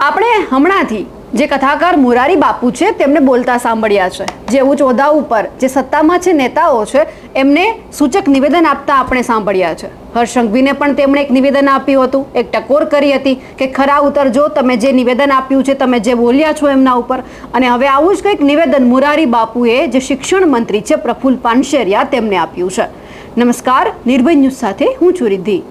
આપણે હમણાંથી જે કથાકાર મુરારી બાપુ છે, તેમને બોલતા સાંભળ્યા છે. જે ઉચ્ચ હોદ્દા ઉપર જે સત્તામાં છે, નેતાઓ છે, એમને સૂચક નિવેદન આપતા આપણે સાંભળ્યા છે. હર્ષ પણ તેમણે એક નિવેદન આપ્યું હતું. એક ટકોર કરી હતી કે, ખરા ઉતરજો તમે જે નિવેદન આપ્યું છે, તમે જે બોલ્યા છો એમના ઉપર. અને હવે આવું જ કંઈક નિવેદન મુરારી બાપુએ જે શિક્ષણ મંત્રી છે, પ્રફુલ પાનશેરિયા, તેમને આપ્યું છે. નમસ્કાર, નિર્ભય ન્યૂઝ સાથે હું છું રિદ્ધિ.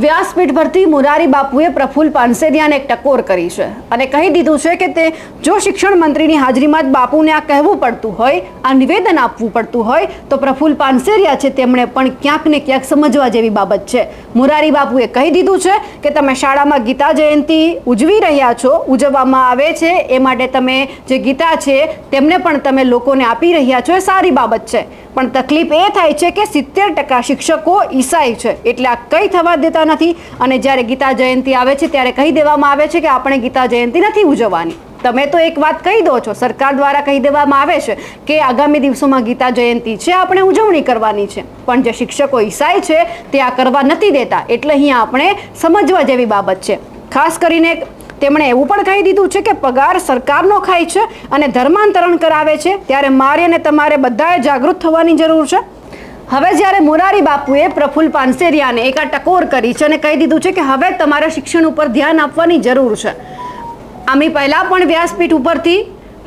વ્યાસપીઠ પરથી મુરારી બાપુએ પ્રફુલ પાનસેરિયાને એક ટકોર કરી છે અને કહી દીધું છે કે તે જો શિક્ષણ મંત્રીની હાજરીમાં જ બાપુને આ કહેવું પડતું હોય, આ નિવેદન આપવું પડતું હોય, તો પ્રફુલ પાનસેરિયા છે તેમણે પણ ક્યાંક ને ક્યાંક સમજવા જેવી બાબત છે. મુરારી બાપુએ કહી દીધું છે કે તમે શાળામાં ગીતા જયંતિ ઉજવી રહ્યા છો, ઉજવવામાં આવે છે, એ માટે તમે જે ગીતા છે તેમને પણ તમે લોકોને આપી રહ્યા છો, એ સારી બાબત છે. પણ તકલીફ એ થાય છે કે સિત્તેર ટકા શિક્ષકો ઈસાઈ છે, એટલે આ કંઈ થવા દેતા નથી અને જ્યારે ગીતા જયંતિ આવે છે ત્યારે કહી દેવામાં આવે છે કે આપણે ગીતા જયંતિ નથી ઉજવવાની. તમે તો એક વાત કહી દો છો, સરકાર દ્વારા કહી દેવામાં આવે છે કે આગામી દિવસોમાં ગીતા જયંતિ છે, આપણે ઉજવણી કરવાની છે. પણ જે શિક્ષકો ઈસાઈ છે, તે આ કરવા નથી દેતા. એટલે અહીંયા આપણે સમજવા જેવી બાબત છે. ખાસ કરીને તેમણે એવું પણ કહી દીધું છે કે પગાર સરકારનો ખાય છે અને ધર્માંતરણ કરાવે છે. ત્યારે મારે અને તમારે બધાએ જાગૃત થવાની જરૂર છે. હવે જ્યારે મોરારી બાપુએ પ્રફુલ પાનસેરિયાને એક આ ટકોર કરી છે અને કહી દીધું છે કે હવે તમારે શિક્ષણ ઉપર ધ્યાન આપવાની જરૂર છે. આમી પહેલાં પણ વ્યાસપીઠ ઉપરથી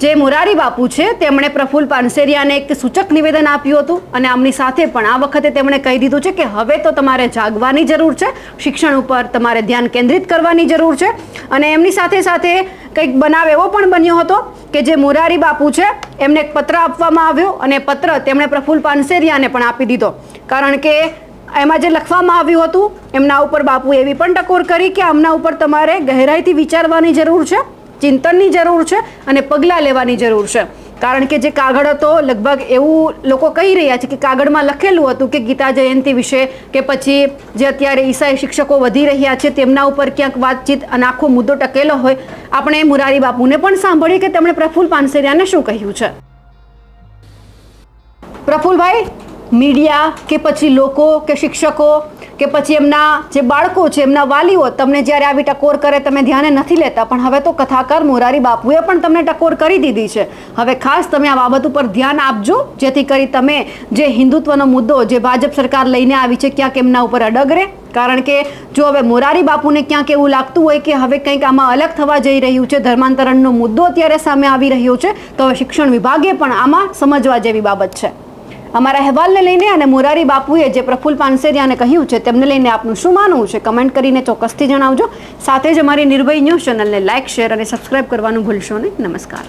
જે મોરારી બાપુ છે, તેમણે પ્રફુલ્લ પાનસેરિયાને એક સૂચક નિવેદન આપ્યું હતું અને આમની સાથે પણ આ વખતે તેમણે કહી દીધું છે કે હવે તો તમારે જાગવાની જરૂર છે, શિક્ષણ ઉપર તમારે ધ્યાન કેન્દ્રિત કરવાની જરૂર છે અને એમની સાથે સાથે કંઈક બનાવ એવો પણ બન્યો હતો કે જે મોરારી બાપુ છે, એમને એક પત્ર આપવામાં આવ્યો અને પત્ર તેમણે પ્રફુલ્લ પાનસેરિયાને પણ આપી દીધો. કારણ કે એમાં જે લખવામાં આવ્યું હતું, એમના ઉપર બાપુ એવી પણ ટકોર કરી કે આમના ઉપર તમારે ગહેરાઈથી વિચારવાની જરૂર છે, ચિંતનની જરૂર છે અને પગલાં લેવાની જરૂર છે. કારણ કે જે કાગળ હતો, લગભગ એવું લોકો કહી રહ્યા છે કે કાગળમાં લખેલું હતું કે ગીતા જયંતિ વિશે, કે પછી જે અત્યારે ઈસાઈ શિક્ષકો વધી રહ્યા છે તેમના ઉપર ક્યાંક વાતચીત અને આખો મુદ્દો ટકેલો હોય, આપણે મુરારી બાપુને પણ સાંભળીએ કે તેમણે પ્રફુલ્લ પાનસેરિયાને શું કહ્યું છે? પ્રફુલભાઈ, મીડિયા કે પછી લોકો કે શિક્ષકો કે પછી એમના જે બાળકો છે, એમના વાલીઓ તમને જ્યારે આવી ટકોર કરે તમે ધ્યાને નથી લેતા, પણ હવે તો કથાકાર મોરારી બાપુએ પણ તમને ટકોર કરી દીધી છે. હવે ખાસ તમે આ બાબત ઉપર ધ્યાન આપજો, જેથી કરી તમે જે હિન્દુત્વનો મુદ્દો જે ભાજપ સરકાર લઈને આવી છે, ક્યાંક એમના ઉપર અડગ રહે કારણ કે જો હવે મોરારી બાપુને ક્યાંક એવું લાગતું હોય કે હવે કંઈક આમાં અલગ થવા જઈ રહ્યું છે, ધર્માંતરણનો મુદ્દો અત્યારે સામે આવી રહ્યો છે, તો હવે શિક્ષણ વિભાગે પણ આમાં સમજવા જેવી બાબત છે. અમારા અહેવાલને લઈને અને મોરારી બાપુએ જે પ્રફુલ પાનસેરિયાને કહ્યું છે, તેમને લઈને આપનું શું માનવું છે? કમેન્ટ કરીને ચોક્કસથી જણાવજો. સાથે જ અમારી નિર્ભય ન્યૂઝ ચેનલને લાઇક શેર અને સબસ્ક્રાઇબ કરવાનું ભૂલશો નહીં. નમસ્કાર.